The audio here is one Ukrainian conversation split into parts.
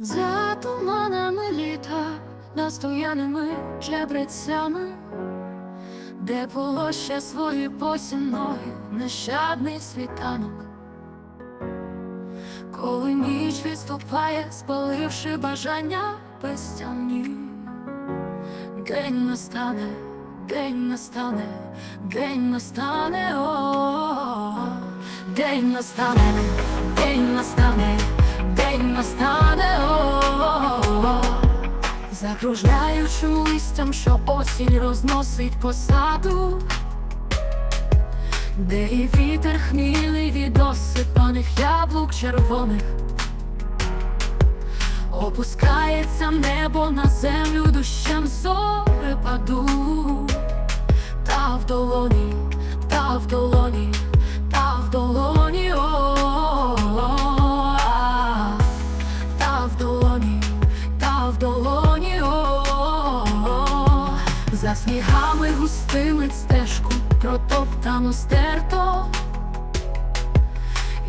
За туманами літа, настояними жебрецями, де було ще свої посінної, нещадний світанок, коли ніч відступає, спаливши бажання безтямні, день настане, день настане, день настане, о, день настане, день настане, день настане, о, закружляючим листям, що осінь розносить по саду, де і вітер хмільний від осипаних яблук червоних. Опускається небо на землю дощем зорепаду Та в долоні, та в долоні, та в долоні, та в долоні, та в долоні, за снігами густими стежку протоптану стерто.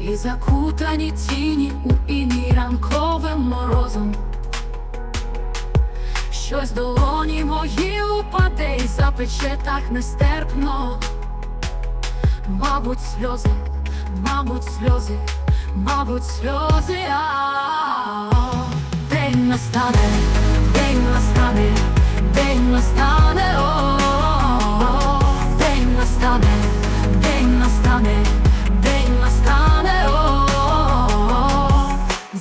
І закутані тіні у іні ранковим морозом. Щось долоні мої упаде і запече так нестерпно. Мабуть, сльози, мабуть, сльози, мабуть, сльози. А день настане, день настане, день настане,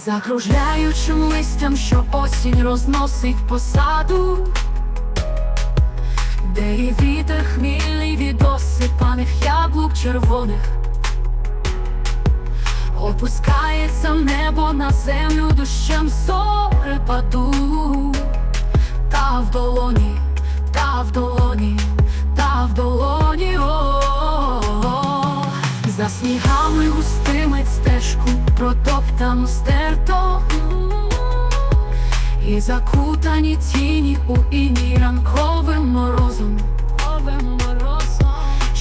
закружляючим листям, що осінь розносить по саду, де і вітер хмільний від осипаних яблук червоних. Опускається небо на землю дощем зорепаду Та в долоні, та в долоні, снігами густими стежку протоптану стерто І закутані тіні у іні ранковим морозом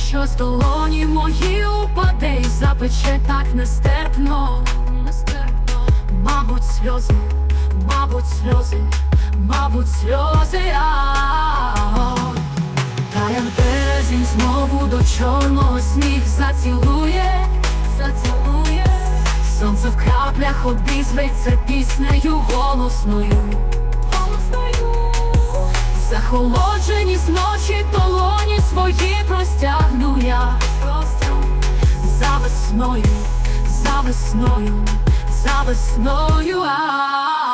що з долоні мої упаде і запече так нестерпно. Мабуть, сльози, мабуть, сльози, мабуть, сльози. а до чорного сніг зацілує, зацілує, сонце в краплях обізветься піснею голосною, голосною. Захолоджені з ночі долоні свої простягну я За весною, за весною, за весною, а. день настане,